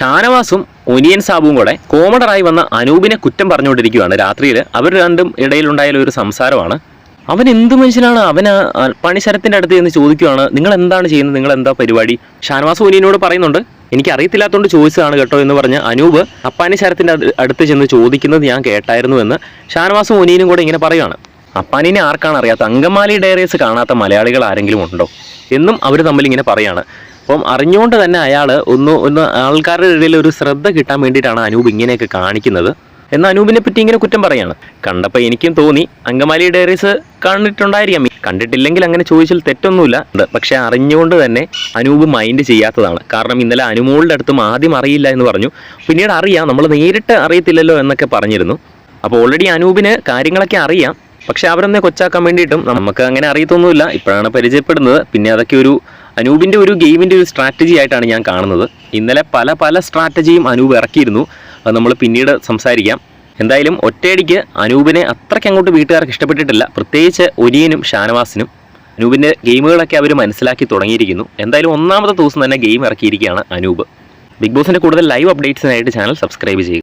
ഷാനവാസും onion സാബുവും കൂടെ കോമഡറായി വന്ന അനൂപിനെ കുറ്റം പറഞ്ഞുകൊണ്ടിരിക്കുകയാണ്. രാത്രിയിൽ അവർ രണ്ടും ഇടയിലുണ്ടായ ഒരു സംസാരമാണ്. അവൻ എന്ത് മനുഷ്യനാണ്? അവൻ പണിശരത്തിന്റെ അടുത്ത് ചെന്ന് ചോദിക്കുകയാണ് നിങ്ങൾ എന്താണ് ചെയ്യുന്നത്? നിങ്ങൾ എന്താ പരിപാടി? ഷാനവാസ് ഒനിയനോട് പറയുന്നുണ്ട് എനിക്ക് അറിയത്തില്ലാത്തതുകൊണ്ട് ചോദിച്ചതാണ് കേട്ടോ എന്ന് പറഞ്ഞ് അനൂപ് അപ്പാനി ശരത്തിന്റെ അടുത്ത് ചെന്ന് ചോദിക്കുന്നത് ഞാൻ കേട്ടായിരുന്നു എന്ന് ഷാനവാസ് ഒനിയനും കൂടെ ഇങ്ങനെ പറയുകയാണ് അപ്പാനിനെ ആർക്കാണ് അറിയാത്ത? അങ്കമാലി ഡയറീസ് കാണാത്ത മലയാളികൾ ആരെങ്കിലും ഉണ്ടോ? എന്നും അവർ തമ്മിൽ ഇങ്ങനെ പറയാണ്. അപ്പം അറിഞ്ഞുകൊണ്ട് തന്നെ അയാൾ ഒന്ന് ഒന്ന് ആൾക്കാരുടെ ഇടയിൽ ഒരു ശ്രദ്ധ കിട്ടാൻ വേണ്ടിയിട്ടാണ് അനൂപ് ഇങ്ങനെയൊക്കെ കാണിക്കുന്നത്. എന്നാൽ അനൂപിനെ പറ്റി ഇങ്ങനെ കുറ്റം പറയാണ്. കണ്ടപ്പോൾ എനിക്കും തോന്നി അങ്കമാലി ഡയറീസ് കണ്ടിട്ടുണ്ടായിരിക്കാം. കണ്ടിട്ടില്ലെങ്കിൽ അങ്ങനെ ചോദിച്ചാൽ തെറ്റൊന്നുമില്ല. പക്ഷെ അറിഞ്ഞുകൊണ്ട് തന്നെ അനൂപ് മൈൻഡ് ചെയ്യാത്തതാണ്. കാരണം ഇന്നലെ അനുമോളുടെ അടുത്തും ആദ്യം അറിയില്ല എന്ന് പറഞ്ഞു. പിന്നീട് അറിയാം. നമ്മൾ നേരിട്ട് അറിയത്തില്ലല്ലോ എന്നൊക്കെ പറഞ്ഞിരുന്നു. അപ്പോൾ ഓൾറെഡി അനൂപിന് കാര്യങ്ങളൊക്കെ അറിയാം. പക്ഷെ അവരൊന്നെ കൊച്ചാക്കാൻ വേണ്ടിയിട്ടും നമുക്ക് അങ്ങനെ അറിയത്തൊന്നുമില്ല. ഇപ്പോഴാണ് പരിചയപ്പെടുന്നത്. പിന്നെ അതൊക്കെ ഒരു അനൂപിന്റെ ഒരു ഗെയിമിന്റെ ഒരു സ്ട്രാറ്റജി ആയിട്ടാണ് ഞാൻ കാണുന്നത്. ഇന്നലെ പല പല സ്ട്രാറ്റജിയും അനൂപ് ഇറക്കിയിരുന്നു. അത് നമ്മൾ പിന്നീട് സംസാരിക്കാം. എന്തായാലും ഒറ്റയടിക്ക് അനൂപിനെ അത്രയ്ക്ക് അങ്ങോട്ട് വീട്ടുകാർക്ക് ഇഷ്ടപ്പെട്ടിട്ടില്ല. പ്രത്യേകിച്ച് ഒരിയനും ഷാനവാസിനും. അനൂപിന്റെ ഗെയിമുകളൊക്കെ അവർ മനസ്സിലാക്കി തുടങ്ങിയിരിക്കുന്നു. എന്തായാലും ഒന്നാമത്തെ ദിവസം തന്നെ ഗെയിം ഇറക്കിയിരിക്കുകയാണ് അനൂപ്. ബിഗ് ബോസിന്റെ കൂടുതൽ ലൈവ് അപ്ഡേറ്റ്സിനായിട്ട് ചാനൽ സബ്സ്ക്രൈബ് ചെയ്യുക.